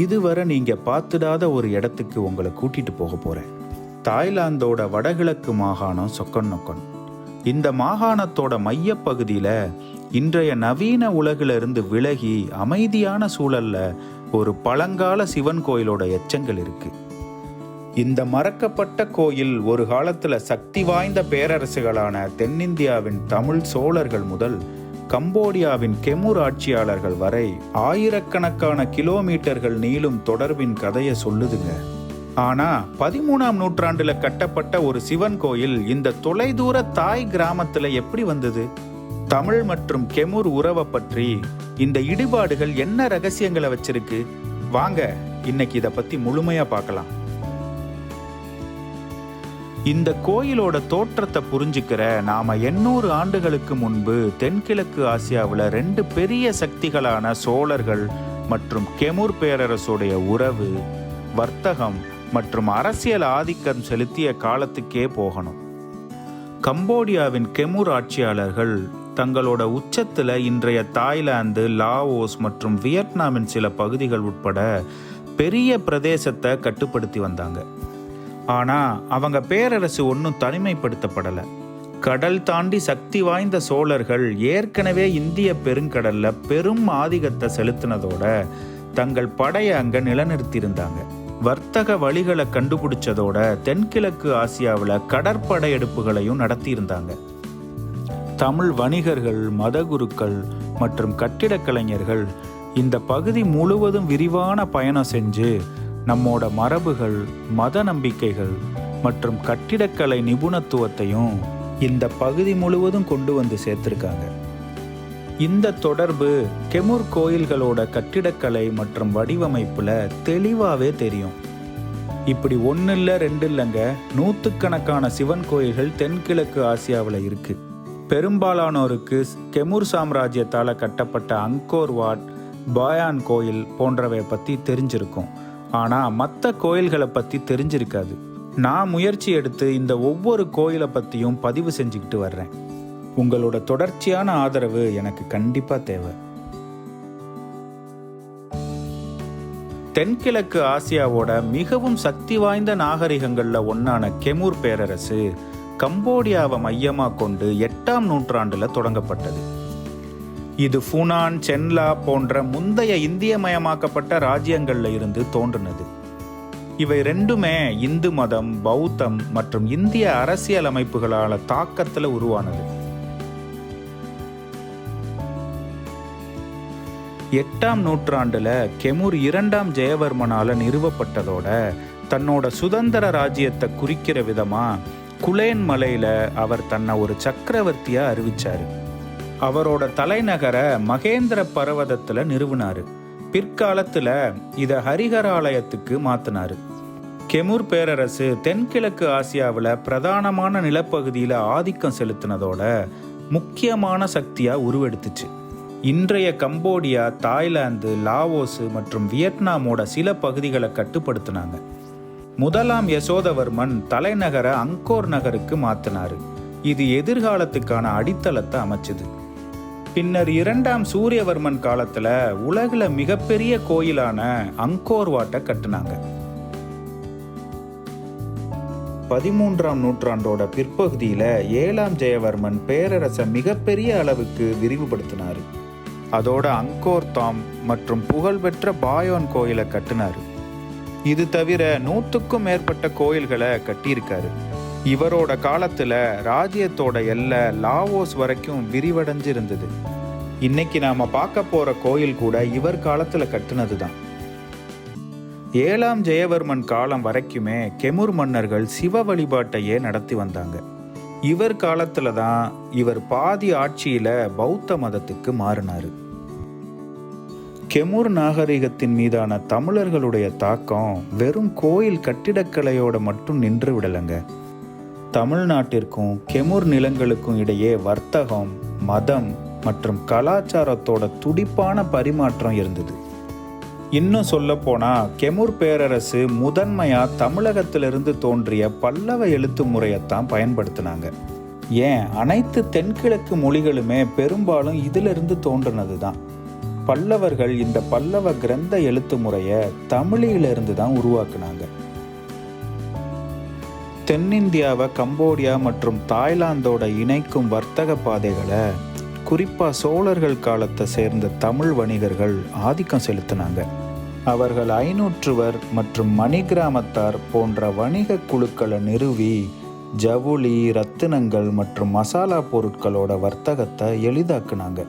இதுவரை நீங்க பார்த்துடாத ஒரு இடத்துக்கு உங்களை கூட்டிட்டு போக போறேன். தாய்லாந்தோட வடகிழக்கு மாகாணம் சொக்கன் நொக்கன் இந்த மாகாணத்தோட மையப்பகுதியில இன்றைய நவீன உலகிலிருந்து விலகி அமைதியான சூழல்ல ஒரு பழங்கால சிவன் கோயிலோட எச்சங்கள் இருக்கு. இந்த மறக்கப்பட்ட கோயில் ஒரு காலத்துல சக்தி வாய்ந்த பேரரசுகளான தென்னிந்தியாவின் தமிழ் சோழர்கள் முதல் கம்போடியாவின் கெமுர் ஆட்சியாளர்கள் வரை ஆயிரக்கணக்கான கிலோமீட்டர்கள் நீளும் தொடர்பின் கதையை சொல்லுதுங்க. ஆனா பதிமூணாம் நூற்றாண்டுல கட்டப்பட்ட ஒரு சிவன் கோயில் இந்த தொலைதூர தாய் கிராமத்துல எப்படி வந்தது? தமிழ் மற்றும் கெமுர் உறவை பற்றி இந்த இடிபாடுகள் என்ன ரகசியங்களை வச்சிருக்கு? வாங்க இன்னைக்கு இத பத்தி முழுமையா பார்க்கலாம். இந்த கோயிலோட தோற்றத்தை புரிஞ்சுக்கிற நாம எண்ணூறு ஆண்டுகளுக்கு முன்பு தென்கிழக்கு ஆசியாவில் ரெண்டு பெரிய சக்திகளான சோழர்கள் மற்றும் கெமுர் பேரரசுடைய உறவு வர்த்தகம் மற்றும் அரசியல் ஆதிக்கம் செலுத்திய காலத்துக்கே போகணும். கம்போடியாவின் கெமுர் ஆட்சியாளர்கள் தங்களோட உச்சத்தில் இன்றைய தாய்லாந்து லாவோஸ் மற்றும் வியட்நாமின் சில பகுதிகள் உட்பட பெரிய பிரதேசத்தை கட்டுப்படுத்தி வந்தாங்க. ஆனா அவங்க பேரரசு ஒன்றும் தனிமைப்படுத்தப்படலை. கடல் தாண்டி சக்தி வாய்ந்த சோழர்கள் ஏற்கனவே இந்திய பெருங்கடல்ல பெரும் ஆதிக்கத்தை செலுத்தினதோட தங்கள் படையை அங்க நிலநிறுத்தியிருந்தாங்க. வர்த்தக வழிகளை கண்டுபிடிச்சதோட தென்கிழக்கு ஆசியாவில் கடற்படையெடுப்புகளையும் நடத்தியிருந்தாங்க. தமிழ் வணிகர்கள் மதகுருக்கள் மற்றும் கட்டிடக் கலைஞர்கள் இந்த பகுதி முழுவதும் விரிவான பயணம் செஞ்சு நம்மோட மரபுகள் மத நம்பிக்கைகள் மற்றும் கட்டிடக்கலை நிபுணத்துவத்தையும் இந்த பகுதி முழுவதும் கொண்டு வந்து சேர்த்திருக்காங்க. இந்த தொடர்பு கெமுர் கோயில்களோட கட்டிடக்கலை மற்றும் வடிவமைப்புல தெளிவாகவே தெரியும். இப்படி ஒன்று இல்லை ரெண்டு இல்லைங்க நூற்றுக்கணக்கான சிவன் கோயில்கள் தென்கிழக்கு ஆசியாவில் இருக்கு. பெரும்பாலானோருக்கு கெமுர் சாம்ராஜ்யத்தால் கட்டப்பட்ட அங்கோர் வாட் பாயான் கோயில் போன்றவை பற்றி தெரிஞ்சிருக்கும். ஆனால் மற்ற கோயில்களை பற்றி தெரிஞ்சிருக்காது. நான் முயற்சி எடுத்து இந்த ஒவ்வொரு கோயிலை பற்றியும் பதிவு செஞ்சுக்கிட்டு வர்றேன். உங்களோட தொடர்ச்சியான ஆதரவு எனக்கு கண்டிப்பாக தேவை. தென்கிழக்கு ஆசியாவோட மிகவும் சக்தி வாய்ந்த நாகரிகங்களில் ஒன்றான கெமூர் பேரரசு கம்போடியாவை மையமாக கொண்டு எட்டாம் நூற்றாண்டில் தொடங்கப்பட்டது. இது ஃபுனான் சென்லா போன்ற முந்தைய இந்தியமயமாக்கப்பட்ட ராஜ்யங்களில் இருந்து தோன்றினது. இவை ரெண்டுமே இந்து மதம் பௌத்தம் மற்றும் இந்திய அரசியல் அமைப்புகளால் தாக்கத்தில் உருவானது. எட்டாம் நூற்றாண்டுல கெமுர் இரண்டாம் ஜெயவர்மனால நிறுவப்பட்டதோட தன்னோட சுதந்திர ராஜ்யத்தை குறிக்கிற விதமா குலேன் மலையில அவர் தன்னை ஒரு சக்கரவர்த்தியா அறிவிச்சாரு. அவரோட தலைநகரை மகேந்திர பர்வதத்தில் நிறுவினார். பிற்காலத்தில் இதை ஹரிஹராலயத்துக்கு மாத்தினாரு. கெமுர் பேரரசு தென்கிழக்கு ஆசியாவில் பிரதானமான நிலப்பகுதியில் ஆதிக்கம் செலுத்தினதோட முக்கியமான சக்தியாக உருவெடுத்துச்சு. இன்றைய கம்போடியா தாய்லாந்து லாவோஸு மற்றும் வியட்நாமோட சில பகுதிகளை கட்டுப்படுத்தினாங்க. முதலாம் யசோதவர்மன் தலைநகரை அங்கோர் நகருக்கு மாற்றினார் இது எதிர்காலத்துக்கான அடித்தளத்தை அமைச்சது. பின்னர் இரண்டாம் சூரியவர்மன் காலத்துல உலகில் மிகப்பெரிய கோயிலான அங்கோர் வாட்டை கட்டினாங்க. பதிமூன்றாம் நூற்றாண்டோட பிற்பகுதியில் ஏழாம் ஜெயவர்மன் பேரரசை மிகப்பெரிய அளவுக்கு விரிவுபடுத்தினார். அதோட அங்கோர் தாம் மற்றும் புகழ்பெற்ற பாயோன் கோயிலை கட்டினார். இது தவிர நூற்றுக்கும் மேற்பட்ட கோயில்களை கட்டியிருக்காரு. இவரோட காலத்தில் ராஜ்யத்தோட எல்லை லாவோஸ் வரைக்கும் விரிவடைஞ்சு இருந்தது இன்னைக்கு நாம் பார்க்க போகிற கோயில் கூட இவர் காலத்தில் கட்டுனது தான் ஏழாம் ஜெயவர்மன் காலம் வரைக்குமே கெமுர் மன்னர்கள் சிவ வழிபாட்டையே நடத்தி வந்தாங்க. இவர் காலத்தில் தான் இவர் பாதி ஆட்சியில் பௌத்த மதத்துக்கு மாறினார். கெமுர் நாகரிகத்தின் மீதான தமிழர்களுடைய தாக்கம் வெறும் கோயில் கட்டிடக்கலையோட மட்டும் நின்று விடலைங்க. தமிழ்நாட்டிற்கும் கெமுர் நிலங்களுக்கும் இடையே வர்த்தகம் மதம் மற்றும் கலாச்சாரத்தோட துடிப்பான பரிமாற்றம் இருந்தது. இன்னும் சொல்ல போனா கெமுர் பேரரசு முதன்மையா தமிழகத்திலிருந்து தோன்றிய பல்லவ எழுத்து முறையைத்தான் பயன்படுத்தினாங்க. ஏன்? அனைத்து தென்கிழக்கு மொழிகளுமே பெரும்பாலும் இதிலிருந்து தோன்றினது தான் பல்லவர்கள் இந்த பல்லவ கிரந்த எழுத்து முறையை தமிழிலிருந்து தான் உருவாக்குனாங்க. தென்னிந்தியாவை கம்போடியா மற்றும் தாய்லாந்தோட இணைக்கும் வர்த்தக பாதைகளை குறிப்பாக சோழர்கள் காலத்தை சேர்ந்த தமிழ் வணிகர்கள் ஆதிக்கம் செலுத்தினாங்க. அவர்கள் ஐநூற்றுவர் மற்றும் மணிகிராமத்தார் போன்ற வணிக குழுக்களை நிறுவி ஜவுளி ரத்தினங்கள் மற்றும் மசாலா பொருட்களோட வர்த்தகத்தை எளிதாக்குனாங்க.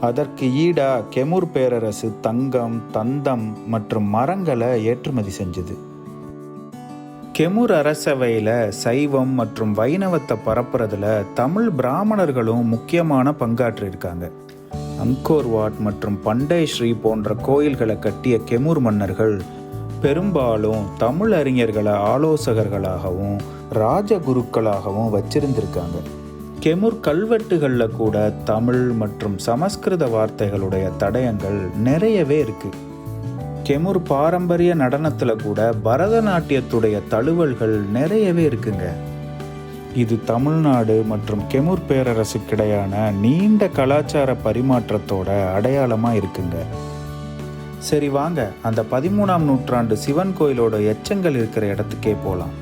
அதற்கு ஈடா கெமுர் பேரரசு தங்கம் தந்தம் மற்றும் மரங்களை ஏற்றுமதி செஞ்சது. கெமுர் அரசவையில் சைவம் மற்றும் வைணவத்தை பரப்புறதுல தமிழ் பிராமணர்களும் முக்கியமான பங்காற்றிருக்காங்க அங்கோர்வாட் மற்றும் பண்டை ஸ்ரீ போன்ற கோயில்களை கட்டிய கெமுர் மன்னர்கள் பெரும்பாலும் தமிழ் அறிஞர்களை ஆலோசகர்களாகவும் ராஜகுருக்களாகவும் வச்சிருந்திருக்காங்க. கெமுர் கல்வெட்டுகளில் கூட தமிழ் மற்றும் சமஸ்கிருத வார்த்தைகளுடைய தடயங்கள் நிறையவே இருக்குது கெமுர் பாரம்பரிய நடனத்தில் கூட பரதநாட்டியத்துடைய தழுவல்கள் நிறையவே இருக்குங்க. இது தமிழ்நாடு மற்றும் கெமுர் பேரரசுக்கிடையான நீண்ட கலாச்சார பரிமாற்றத்தோட அடையாளமாக இருக்குங்க. சரி வாங்க அந்த பதிமூணாம் நூற்றாண்டு சிவன் கோயிலோட எச்சங்கள் இருக்கிற இடத்துக்கே போகலாம்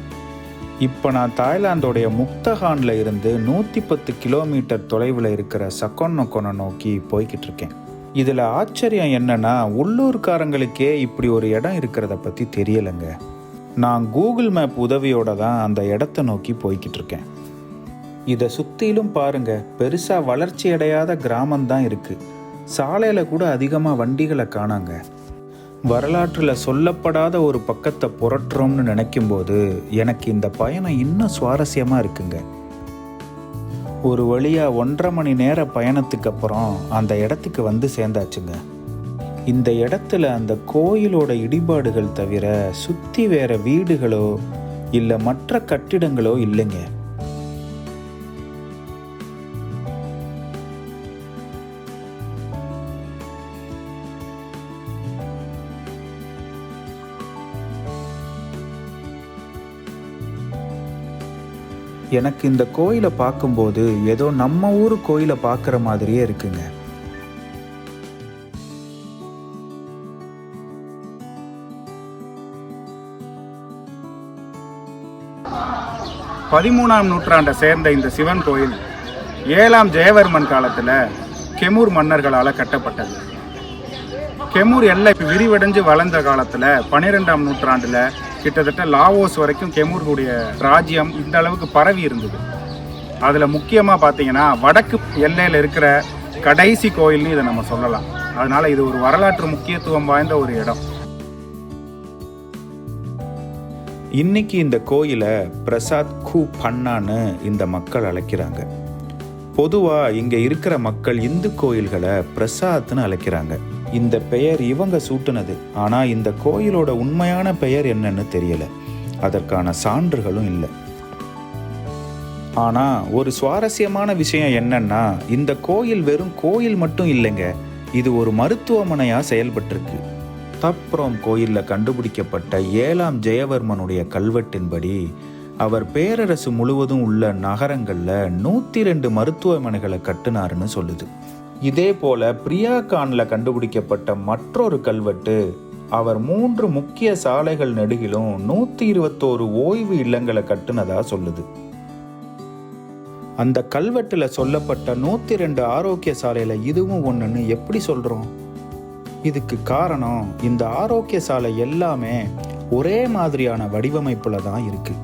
இப்போ நான் தாய்லாந்தோடைய முக்தஹான்ல இருந்து நூற்றி பத்து கிலோமீட்டர் தொலைவில் இருக்கிற சக்கொன்னொக்கொனை நோக்கி போய்கிட்டு இருக்கேன். இதில் ஆச்சரியம் என்னென்னா உள்ளூர்காரங்களுக்கே இப்படி ஒரு இடம் இருக்கிறத பற்றி தெரியலைங்க. நான் கூகுள் மேப் உதவியோட தான் அந்த இடத்த நோக்கி போய்கிட்டு இருக்கேன். இதை சுற்றிலும் பாருங்க பெருசாக வளர்ச்சி அடையாத கிராமம்தான் இருக்குது சாலையில் கூட அதிகமாக வண்டிகளை காணாங்க. வரலாற்றில் சொல்லப்படாத ஒரு பக்கத்தை புரட்டுறோம்னு நினைக்கும்போது எனக்கு இந்த பயணம் இன்னும் சுவாரஸ்யமாக இருக்குங்க. ஒரு வழியாக ஒன்றரை மணி நேர பயணத்துக்கு அப்புறம் அந்த இடத்துக்கு வந்து சேர்ந்தாச்சுங்க. இந்த இடத்துல அந்த கோயிலோட இடிபாடுகள் தவிர சுற்றி வேற வீடுகளோ இல்லை மற்ற கட்டிடங்களோ இல்லைங்க. எனக்கு இந்த கோயிலை பார்க்கும்போது ஏதோ நம்ம ஊர் கோயிலை பார்க்குற மாதிரியே இருக்குங்க. பதிமூணாம் நூற்றாண்டை சேர்ந்த இந்த சிவன் கோயில் ஏழாம் ஜெயவர்மன் காலத்தில் கெமூர் மன்னர்களால் கட்டப்பட்டது. கெமூர் எல்லை விரிவடைஞ்சு வளர்ந்த காலத்தில் பன்னிரெண்டாம் நூற்றாண்டில் கிட்டத்தட்ட லாவோஸ் வரைக்கும் கெமூர்களுடைய ராஜ்யம் இந்த அளவுக்கு பரவி இருந்தது. அதில் முக்கியமாக பார்த்தீங்கன்னா வடக்கு எல்லையில் இருக்கிற கடைசி கோயில்னு இதை நம்ம சொல்லலாம். அதனால் இது ஒரு வரலாற்று முக்கியத்துவம் வாய்ந்த ஒரு இடம். இன்னைக்கு இந்த கோயிலை பிரசாத் கூ பண்ணான்னு இந்த மக்கள் அழைக்கிறாங்க. பொதுவாக இங்கே இருக்கிற மக்கள் இந்து கோயில்களை பிரசாத்னு அழைக்கிறாங்க. இந்த பெயர் இவங்க சூட்டுனது. ஆனால் இந்த கோயிலோட உண்மையான பெயர் என்னன்னு தெரியல. அதற்கான சான்றுகளும் இல்லை. ஆனால் ஒரு சுவாரஸ்யமான விஷயம் என்னன்னா இந்த கோயில் வெறும் கோயில் மட்டும் இல்லைங்க. இது ஒரு மருத்துவமனையாக செயல்பட்டிருக்கு. தப்ரோம் கோயிலில் கண்டுபிடிக்கப்பட்ட ஏழாம் ஜெயவர்மனுடைய கல்வெட்டின்படி அவர் பேரரசு முழுவதும் உள்ள நகரங்களில் நூற்றி ரெண்டு மருத்துவமனைகளை கட்டினாருன்னு சொல்லுது. இதே போல பிரியா கான்ல கண்டுபிடிக்கப்பட்ட மற்றொரு கல்வெட்டு அவர் மூன்று முக்கிய சாலைகள் நெடுகிலும் நூற்றி இருபத்தோரு ஓய்வு இல்லங்களை கட்டுனதா சொல்லுது. அந்த கல்வெட்டில் சொல்லப்பட்ட நூற்றி ரெண்டு ஆரோக்கிய சாலையில் இதுவும் ஒன்றுன்னு எப்படி சொல்கிறோம் இதுக்கு காரணம் இந்த ஆரோக்கிய சாலை எல்லாமே ஒரே மாதிரியான வடிவமைப்புல தான் இருக்கு.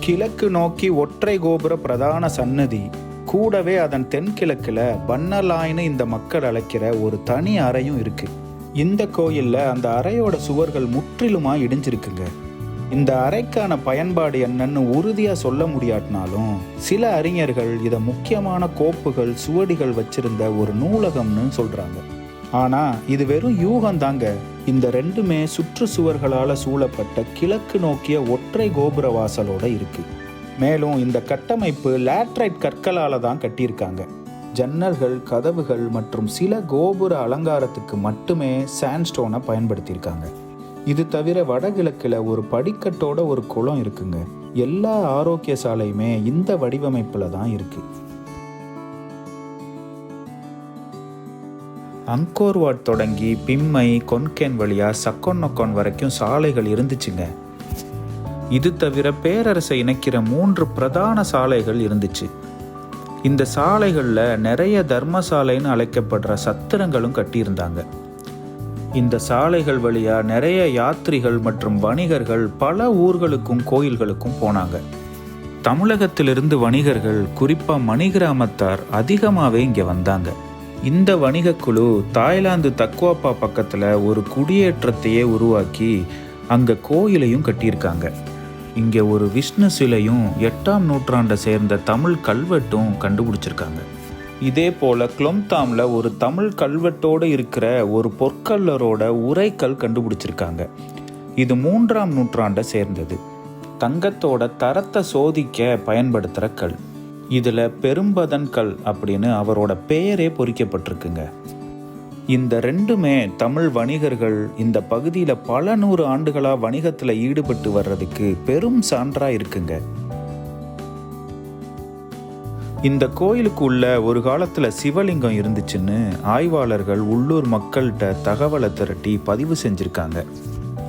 கிழக்கு நோக்கி ஒற்றை கோபுர பிரதான சன்னதி கூடவே அதன் தென்கிழக்கில் பன்னலாய்னு இந்த மக்கள் அழைக்கிற ஒரு தனி அறையும் இருக்கு. இந்த கோயிலில் அந்த அறையோட சுவர்கள் முற்றிலுமா இடிஞ்சிருக்குங்க. இந்த அறைக்கான பயன்பாடு என்னன்னு உறுதியாக சொல்ல முடியாட்டினாலும் சில அறிஞர்கள் இதை முக்கியமான கோப்புகள் சுவடிகள் வச்சிருந்த ஒரு நூலகம்னு சொல்கிறாங்க ஆனால் இது வெறும் யூகம் தாங்க இந்த ரெண்டுமே சுற்றுச்சுவர்களால சூழப்பட்ட கிழக்கு நோக்கிய ஒற்றை கோபுர வாசலோட இருக்குது மேலும் இந்த கட்டமைப்பு லேட்ரைட் கற்களால் தான் கட்டியிருக்காங்க. ஜன்னல்கள் கதவுகள் மற்றும் சில கோபுர அலங்காரத்துக்கு மட்டுமே சாண்ட்ஸ்டோனை பயன்படுத்தியிருக்காங்க. இது தவிர வடகிழக்கில் ஒரு படிக்கட்டோட ஒரு குளம் இருக்குங்க. எல்லா ஆரோக்கிய சாலையுமே இந்த வடிவமைப்பில் தான் இருக்கு. அங்கோர்வாட் தொடங்கி பிம்மை கொன்கேன் வழியா சக்கொன்னொக்கோன் வரைக்கும் சாலைகள் இருந்துச்சுங்க. இது தவிர பேரரசை இணைக்கிற மூன்று பிரதான சாலைகள் இருந்துச்சு. இந்த சாலைகளில் நிறைய தர்மசாலைன்னு அழைக்கப்படுற சத்திரங்களும் கட்டியிருந்தாங்க. இந்த சாலைகள் வழியாக நிறைய யாத்ரிகள் மற்றும் வணிகர்கள் பல ஊர்களுக்கும் கோயில்களுக்கும் போனாங்க. தமிழகத்திலிருந்து வணிகர்கள் குறிப்பாக மணிகிராமத்தார் அதிகமாகவே இங்கே வந்தாங்க. இந்த வணிகக் குழு தாய்லாந்து தக்குவாப்பா பக்கத்தில் ஒரு குடியேற்றத்தையே உருவாக்கி அங்கே கோயிலையும் கட்டியிருக்காங்க. இங்கே ஒரு விஷ்ணு சிலையும் எட்டாம் நூற்றாண்டை சேர்ந்த தமிழ் கல்வெட்டும் கண்டுபிடிச்சிருக்காங்க. இதே போல குளம்தாமில் ஒரு தமிழ் கல்வெட்டோடு இருக்கிற ஒரு பொற்கல்லரோட உரைக்கல் கண்டுபிடிச்சிருக்காங்க. இது மூன்றாம் நூற்றாண்டை சேர்ந்தது. தங்கத்தோட தரத்தை சோதிக்க பயன்படுத்துகிற கல். இதில் பெரும்பதன் கல் அப்படின்னு அவரோட பெயரே பொறிக்கப்பட்டிருக்குங்க. இந்த ரெண்டுமே தமிழ் வணிகர்கள் இந்த பகுதியில் பல நூறு ஆண்டுகளாக வணிகத்தில் ஈடுபட்டு வர்றதுக்கு பெரும் சான்றாக இருக்குங்க. இந்த கோயிலுக்கு உள்ள ஒரு காலத்தில் சிவலிங்கம் இருந்துச்சுன்னு ஆய்வாளர்கள் உள்ளூர் மக்கள்கிட்ட தகவலை திரட்டி பதிவு செஞ்சுருக்காங்க.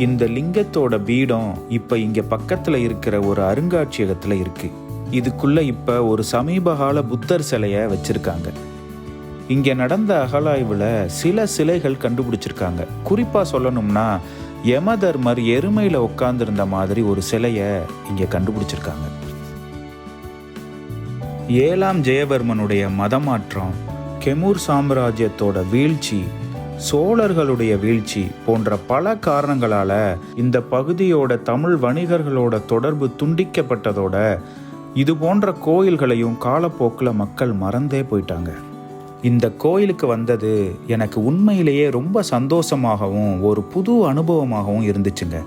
இந்த லிங்கத்தோட பீடம் இப்போ இங்கே பக்கத்தில் இருக்கிற ஒரு அருங்காட்சியகத்தில் இருக்குது இதுக்குள்ளே இப்போ ஒரு சமீபகால புத்தர் சிலையை வச்சுருக்காங்க. இங்கே நடந்த அகழாய்வில் சில சிலைகள் கண்டுபிடிச்சிருக்காங்க. குறிப்பாக சொல்லணும்னா யமதர்மர் எருமையில் உட்கார்ந்துருந்த மாதிரி ஒரு சிலையை இங்கே கண்டுபிடிச்சிருக்காங்க. ஏழாம் ஜெயவர்மனுடைய மதமாற்றம் கெமூர் சாம்ராஜ்யத்தோட வீழ்ச்சி சோழர்களுடைய வீழ்ச்சி போன்ற பல காரணங்களால இந்த பகுதியோட தமிழ் வணிகர்களோட தொடர்பு துண்டிக்கப்பட்டதோட இது போன்ற கோயில்களையும் காலப்போக்கில் மக்கள் மறந்தே போயிட்டாங்க. இந்த கோயிலுக்கு வந்தது எனக்கு உண்மையிலேயே ரொம்ப சந்தோஷமாகவும் ஒரு புது அனுபவமாகவும் இருந்துச்சுங்க.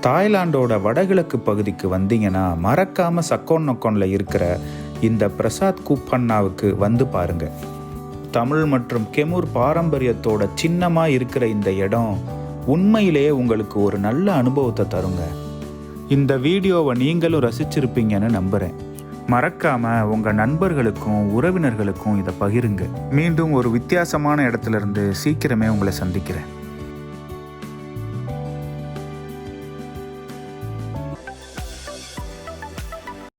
தாய்லாண்டோட வடகிழக்கு பகுதிக்கு வந்தீங்கன்னா மறக்காமல் சக்கோன் நொக்கோனில் இருக்கிற இந்த பிரசாத் கூப்பண்ணாவுக்கு வந்து பாருங்கள் தமிழ் மற்றும் கெமூர் பாரம்பரியத்தோட சின்னமாக இருக்கிற இந்த இடம் உண்மையிலேயே உங்களுக்கு ஒரு நல்ல அனுபவத்தை தருங்க. இந்த வீடியோவை நீங்களும் ரசிச்சிருப்பீங்கன்னு நம்புகிறேன் மறக்காம உங்க நண்பர்களுக்கும் உறவினர்களுக்கும் இதை பகிருங்க. மீண்டும் ஒரு வித்தியாசமான இடத்துல இருந்து சீக்கிரமே உங்களை சந்திக்கிறேன்.